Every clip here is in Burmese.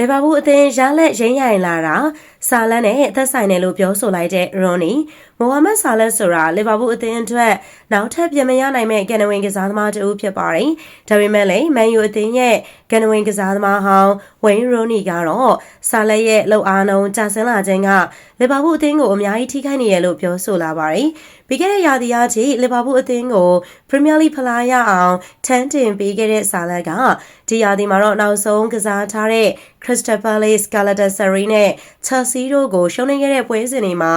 လီဗာပူးအသင်းရလက်ရင်းရိုင်လာတာဆာလန်နဲ့သက်ဆိုင်တယ်လို့ပြောဆိုလိုက်တဲ့ရွန်နီမိုဟာမက်ဆာလန်ဆိုတာလီဗာပူးအသင်းအတွက်နောက်ထပ်ပြင်မရနိုင်မဲ့ကန်နဝင်ကစားသမားတူဖြစ်ပါတယ်။ဒါပေမဲ့လည်းမန်ယူအသင်းရဲ့ကန်နဝင်ကစားသမားဟောင်းဝိန်းရိုနီကတော့ဆာလက်ရဲ့လှုပ်အားနှုံကြာဆင်းလာခြင်းကလီဗာပူးအသင်းကိုအများကြီးထိခိုက်နေရလို့ပြောဆိုလာပါတယ်။ပြီးခဲ့တဲ့ရာသီအားကြီးလီဗာပူးအသင်းကိုပရီးမီးယားလိဖလားရအောင်ထန်းတင်ပေးခဲ့တဲ့ဆာလက်ကဒီရာသီမှာတော့နောက်ဆုံးကစားထားတဲ့ Crystal Palace, Galatasaray နဲ့ Chelsea တို့ကိုရှုံးနိမ့်ခဲ့တဲ့ပွဲစဉ်တွေမှာ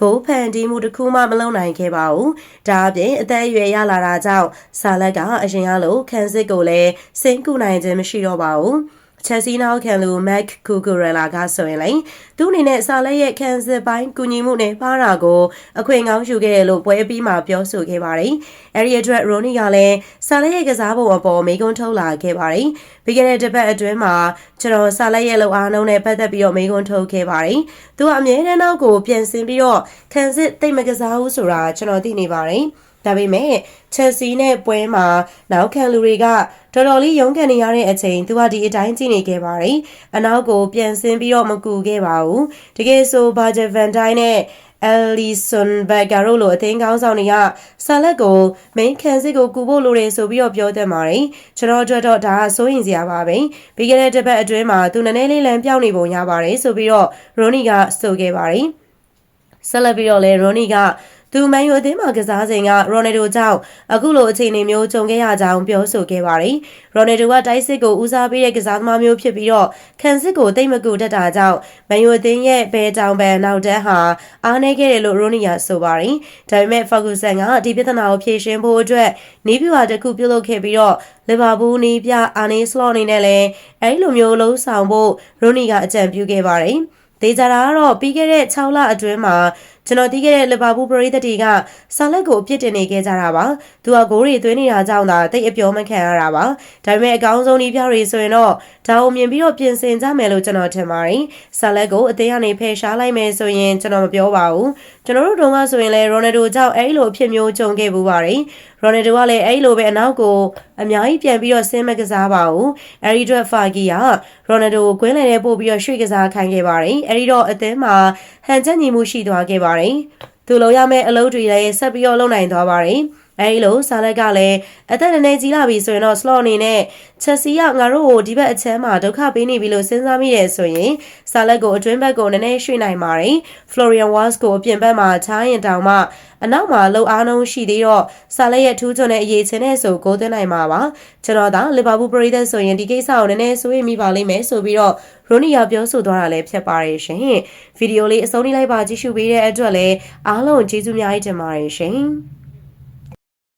ဂိုးဖန်တီးမှုတစ်ခုမှမလုပ်နိုင်ခဲ့ပါဘူး။ဒါအပြင်အသက်အရွယ်ရလာတာကြောင့်ဆာလက်ကအရင်ကလိုခန်းစစ်ကိုလည်းစိတ်ကူနိုင်ခြင်းမရှိတော့ပါဘူး။ ချက်စီနောက်ခံလူမက်ကူဂူရလာကဆိုရင်လေသူ့အနေနဲ့စာလက်ရဲ့ခန်းစစ်ပိုင်းကူညီမှုနဲ့ပါတာကိုအခွင့်ကောင်းယူခဲ့တယ်လို့ပွဲပြီးမှပြောဆိုခဲ့ပါတယ်။အဲဒီအတွက်ရိုနီကလည်းစာလက်ရဲ့ကစားပုံအပေါ်မေးခွန်းထုတ်လာခဲ့ပါတယ်။ပြီးခဲ့တဲ့တစ်ပတ်အတွင်းမှာကျွန်တော်စာလက်ရဲ့လောက်အားလုံးနဲ့ပတ်သက်ပြီးတော့မေးခွန်းထုတ်ခဲ့ပါတယ်။သူကအမြဲတမ်းနောက်ကို ပြန်ဆင်းပြီးတော့ခန်းစစ်တိတ်မကစားဘူးဆိုတာကျွန်တော်သိနေပါတယ်။ ဒါပေမဲ့ချက်စီနဲ့ပွဲမှာနောက်ခံလူတွေကတော်တော်လေးရုန်းကန်နေရတဲ့အချိန်သူကဒီအတိုင်းကြည့်နေခဲ့ပါတယ်။အနောက်ကိုပြန်ဆင်းပြီးတော့မကူခဲ့ပါဘူး။တကယ်ဆိုဘာဂျဗန်တိုင်းနဲ့အယ်လီဆွန်ဘက်ဂါရိုလိုအသင်းကောင်းဆောင်တွေကဆာလက်ကိုမိန်ခံစစ်ကိုကူဖို့လိုတယ်ဆိုပြီးတော့ပြောတတ်ပါတယ်။ကျွန်တော်တို့တော့ဒါကစိုးရင်စရာပါပဲ။ပြီးခဲ့တဲ့တစ်ပတ်အတွင်းမှာသူနည်းနည်းလေးလမ်းပြောင်းနေပုံရပါတယ်ဆိုပြီးတော့ရိုနီကဆိုခဲ့ပါတယ်။ဆက်လက်ပြီးတော့လဲရိုနီက သူမန်ယူအသင်းမှာကစားစဉ်ကရိုနယ်ဒိုကြောင့်အခုလိုအခြေအနေမျိုးကြုံခဲ့ရကြောင်းပြောဆိုခဲ့ပါတယ်။ရိုနယ်ဒိုကတိုက်စစ်ကိုဦးစားပေးတဲ့ကစားသမားမျိုးဖြစ်ပြီးတော့ခံစစ်ကိုတိတ်မကူတတ်တာကြောင့်မန်ယူအသင်းရဲ့ဘဲတောင်ပန်နောက်တန်းဟာအားနည်းခဲ့တယ်လို့ရိုနီယာဆိုပါတယ်။ဒါပေမဲ့ဖာဂူဆန်ကဒီပြဿနာကိုဖြေရှင်းဖို့အတွက်နီးပြွာတစ်ခုပြုလုပ်ခဲ့ပြီးတော့လီဗာပူးနီးပြအာနီစလော့အနေနဲ့လည်းအဲဒီလိုမျိုးလုံးဆောင်ဖို့ရိုနီကအကြံပြုခဲ့ပါတယ်။ဒေကြတာကတော့ပြီးခဲ့တဲ့6လအတွင်းမှာကျွန်တော်တီးခဲ့တဲ့လီဗာပူးပရိသတ်တွေကဆာလက်ကိုအပြစ်တင်နေခဲ့ကြတာပါသူကဂိုးတွေသွင်းနေတာကြောင့်သာတိတ်အပြောမခံရတာပါဒါပေမဲ့အကောင်းဆုံးဒီပြောက်တွေဆိုရင်တော့ဒါကိုမြင်ပြီးတော့ပြင်ဆင်ကြမယ်လို့ကျွန်တော်ထင်ပါတယ်ဆာလက်ကိုအသေးကနေဖယ်ရှားလိုက်မယ်ဆိုရင်ကျွန်တော်မပြောပါဘူးကျွန်တော်တို့တုန်းကဆိုရင်လည်းရိုနယ်ဒိုကြောင့်အဲ့လိုအဖြစ်မျိုးကြုံခဲ့ပူပါတယ်ရိုနယ်ဒိုကလည်းအဲ့လိုပဲအနောက်ကိုအများကြီးပြန်ပြီးတော့ဆင်းမကစားပါဘူးအဲ့ဒီအတွက်ဖာဂီကရိုနယ်ဒိုကိုကွင်းလည်နဲ့ပို့ပြီးတော့ရွှေ့ကစားခိုင်းခဲ့ပါတယ်အဲ့ဒီတော့အသင်းမှာဟန်ချက်ညီမှုရှိသွားခဲ့ပါတယ်။သူလုံရမယ့်အလုပ်တွေလည်းဆက်ပြီးတော့လုပ်နိုင်သွားပါတယ်။ အဲဒီလိုဆာလက်ကလည်းအသက်နည်းနည်းကြီးလာပြီဆိုရင်တော့ slot အနေနဲ့ချက်စီကငါတို့ကိုဒီဘက်အချမ်းမှာဒုက္ခပေးနေပြီလို့စဉ်းစားမိတယ်ဆိုရင်ဆာလက်ကိုအတွင်းဘက်ကိုနည်းနည်းရွှေ့နိုင်ပါတယ်။ Florian Wirtz ကိုအပြင်ဘက်မှာချားရင်တောင်မှအနောက်မှာလှုပ်အားနှုံးရှိသေးတော့ဆာလက်ရဲ့ထူးချွန်တဲ့အရေးချင်းနဲ့ဆိုကိုသွင်းနိုင်မှာပါကျွန်တော်သာလီဗာပူးပရိသတ်ဆိုရင်ဒီကိစ္စကိုနည်းနည်းစိုးရိမ်မိပါလိမ့်မယ်ဆိုပြီးတော့ရိုနီယာပြောဆိုသွားတာလည်းဖြစ်ပါတယ်ရှင်ဗီဒီယိုလေးအဆုံးထိလိုက်ပါကြည့်ရှုပေးတဲ့အတွက်လည်းအားလုံးကျေးဇူးများကြီးတင်ပါတယ်ရှင်